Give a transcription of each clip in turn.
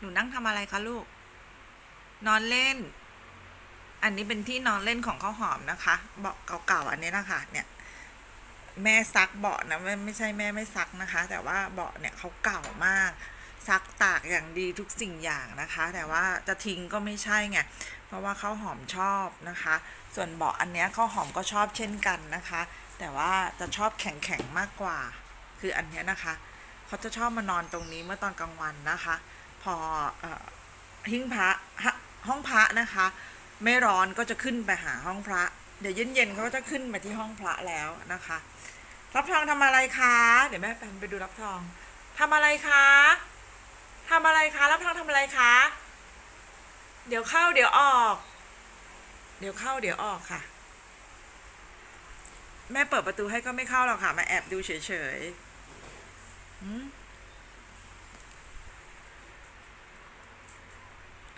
หนูนั่งทำอะไรคะลูก นอนเล่น อันนี้เป็นที่นอนเล่นของข้าวหอมนะคะเบาะเก่าๆอันนี้นะคะ เนี่ย แม่ซักเบาะนะไม่ไม่ใช่แม่ไม่ซักนะคะ แต่ว่าเบาะเนี่ยเขาเก่ามากซักตากอย่างดีทุกสิ่งอย่างนะคะ แต่ว่าจะทิ้งก็ไม่ใช่ไงเพราะว่าข้าวหอมชอบนะคะ ส่วนเบาะอันเนี้ยข้าวหอมก็ชอบเช่นกันนะคะ แต่ว่าจะชอบแข็งๆมากกว่า คืออันเนี้ยนะคะเขาจะชอบมานอนตรงนี้เมื่อตอนกลางวันนะคะ พอหิ้งพระห้องพระนะคะ ไม่ร้อนก็จะขึ้นไปหาห้องพระ เดี๋ยวเย็นๆเขาก็จะขึ้นมาที่ห้องพระแล้วนะคะ รับทองทำอะไรคะ เดี๋ยวแม่แปนไปดูรับทองทำอะไรคะทำอะไรคะ รับทองทำอะไรคะ เดี๋ยวเข้าเดี๋ยวออก เดี๋ยวเข้าเดี๋ยวออกค่ะ แม่เปิดประตูให้ก็ไม่เข้าหรอกค่ะ มาแอบดูเฉยๆหืม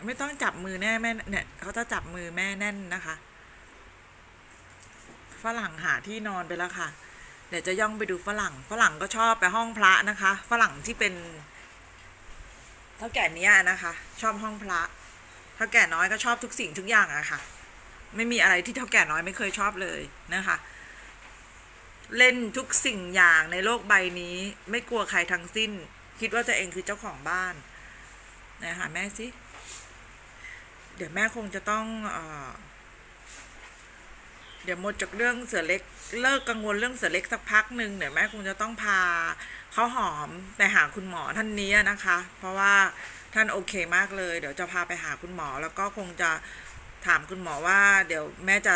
ไม่ต้องจับมือแน่แม่เนี่ยเขาจะจับมือแม่แน่นนะคะ ฝรั่งหาที่นอนไปแล้วค่ะ เดี๋ยวจะย่องไปดูฝรั่ง ฝรั่งก็ชอบไปห้องพระนะคะ ฝรั่งที่เป็นเท่าแก่เนี้ยนะคะ ชอบห้องพระเท่าแก่น้อยก็ชอบทุกสิ่งทุกอย่างอะค่ะ ไม่มีอะไรที่เท่าแก่น้อยไม่เคยชอบเลยนะคะ เล่นทุกสิ่งอย่างในโลกใบนี้ ไม่กลัวใครทั้งสิ้น คิดว่าตัวเองคือเจ้าของบ้านนะคะแม่สิ เดี๋ยวแม่คงจะต้องเออเดี๋ยวหมดจากเรื่องเสือเล็กเลิกกังวลเรื่องเสือเล็กสักพักหนึ่งเดี๋ยวแม่คงจะต้องพาเขาหอมไปหาคุณหมอท่านนี้นะคะ เพราะว่าท่านโอเคมากเลย เดี๋ยวจะพาไปหาคุณหมอ แล้วก็คงจะถามคุณหมอว่า เดี๋ยวแม่จะ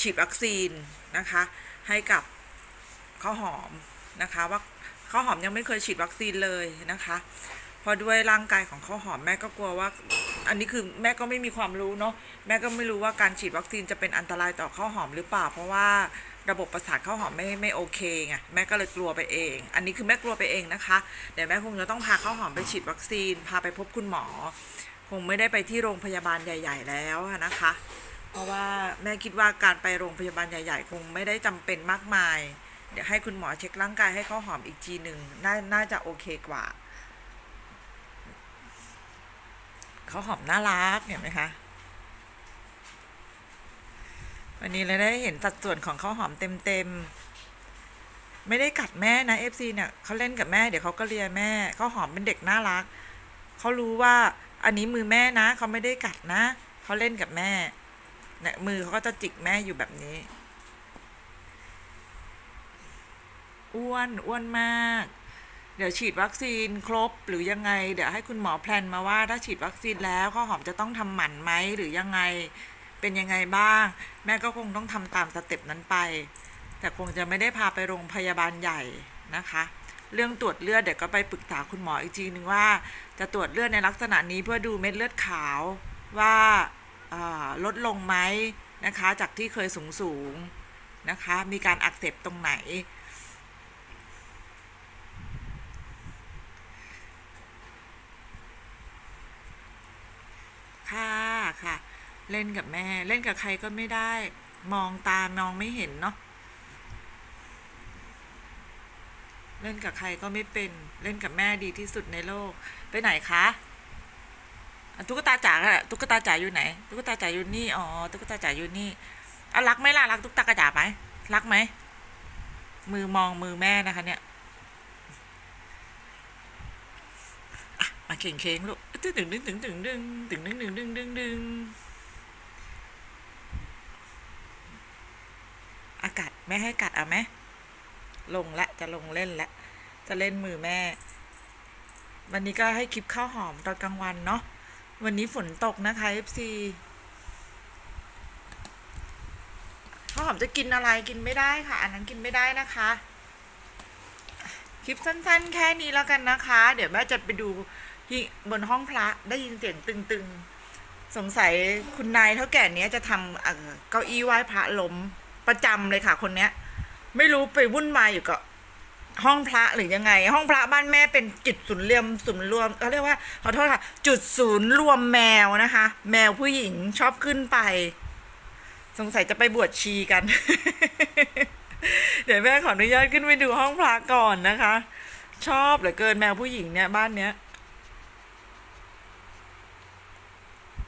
ฉีดวัคซีนนะคะ ให้กับข้าวหอมนะคะว่าข้าวหอมยังไม่เคยฉีดวัคซีนเลยนะคะ เพราะด้วยร่างกายของข้าวหอมแม่ก็กลัวว่า อันนี้คือแม่ก็ไม่มีความรู้เนาะแม่ก็ไม่รู้ว่าการฉีดวัคซีนจะเป็นอันตรายต่อข้าวหอมหรือเปล่า เพราะว่าระบบประสาทข้าวหอมไม่ไม่โอเคไงแม่ก็เลยกลัวไปเอง อันนี้คือแม่กลัวไปเองนะคะเดี๋ยวแม่คงจะต้องพาข้าวหอมไปฉีดวัคซีน พาไปพบคุณหมอ คงไม่ได้ไปที่โรงพยาบาลใหญ่ ๆ แล้วนะคะ เพราะว่าแม่คิดว่าการไปโรงพยาบาลใหญ่ ๆ คงไม่ได้จำเป็นมากมาย เดี๋ยวให้คุณหมอเช็คร่างกายให้ข้าวหอมอีกทีหนึ่งนน่าจะโอเคกว่า เขาหอมน่ารักเห็นไหมคะ วันนี้เราได้เห็นสัดส่วนของข้าวหอมเต็มๆ ไม่ได้กัดแม่นะเอฟซีเนี่ยเขาเล่นกับแม่เดี๋ยวเขาก็เลียแม่ข้าวหอมเป็นเด็กน่ารัก เขารู้ว่าอันนี้มือแม่นะเขาไม่ได้กัดนะเขาเล่นกับแม่เนี่ยมือเขาก็จะจิกแม่อยู่แบบนี้ อ้วน อ้วนมาก เดี๋ยวฉีดวัคซีนครบหรือยังไง เดี๋ยวให้คุณหมอแพลนมาว่าถ้าฉีดวัคซีนแล้วข้าวหอมจะต้องทำหมันไหมหรือยังไงเป็นยังไงบ้าง แม่ก็คงต้องทำตามสเต็ปนั้นไป แต่คงจะไม่ได้พาไปโรงพยาบาลใหญ่นะคะ เรื่องตรวจเลือดเดี๋ยวก็ไปปรึกษาคุณหมออีกทีนึงว่า จะตรวจเลือดในลักษณะนี้เพื่อดูเม็ดเลือดขาวว่าาลดลงไหมนะคะ จากที่เคยสูงสูงนะคะ มีการอักเสบตรงไหน ค่ะค่ะ เล่นกับแม่ เล่นกับใครก็ไม่ได้ มองตามองไม่เห็นเนาะเล่นกับใครก็ไม่เป็นเล่นกับแม่ดีที่สุดในโลก ไปไหนคะอะตุ๊กตาจ๋าอะตุ๊กตาจ๋าอยู่ไหนตุ๊กตาจ๋าอยู่นี่อ๋อตุ๊กตาจ๋าอยู่นี่อะรักไหมล่ะรักตุ๊กตากระจ๋าไหมรักไหมมือมองมือแม่นะคะเนี่ยอะมา เข่งเข่งลูกตึ้งตึ้งตึ้งตึ้งตึ้งตึ้งตึ้งตึ้งตึ้งตึ้งตึ้งตึ้งอากาศแม่ให้กัดเอาไหมลงละจะลงเล่นละจะเล่นมือแม่ วันนี้ก็ให้คลิปข้าวหอมตอนกลางวันเนาะวันนี้ฝนตกนะคะ FC ข้าวหอมจะกินอะไรกินไม่ได้ค่ะ อันนั้นกินไม่ได้นะคะ คลิปสั้นๆ แค่นี้แล้วกันนะคะ เดี๋ยวแม่จะไปดู ที่บนห้องพระได้ยินเสียงตึงๆ สงสัยคุณนายเท่าแก่เนี้ยจะทำเเก้าอี้ไหว้พระล้มประจำเลยค่ะ คนเนี้ย ไม่รู้ไปวุ่นวายอยู่กับห้องพระหรือยังไง ห้องพระบ้านแม่เป็นจุดศูนย์รวมศูนย์รวมเขาเรียกว่าขอโทษค่ะ จุดศูนย์รวมแมวนะคะ แมวผู้หญิงชอบขึ้นไป สงสัยจะไปบวชชีกัน เดี๋ยวแม่ขออนุญาตขึ้นไปดูห้องพระก่อนนะคะ ชอบเหลือเกินแมวผู้หญิงเนี่ยบ้านเนี้ย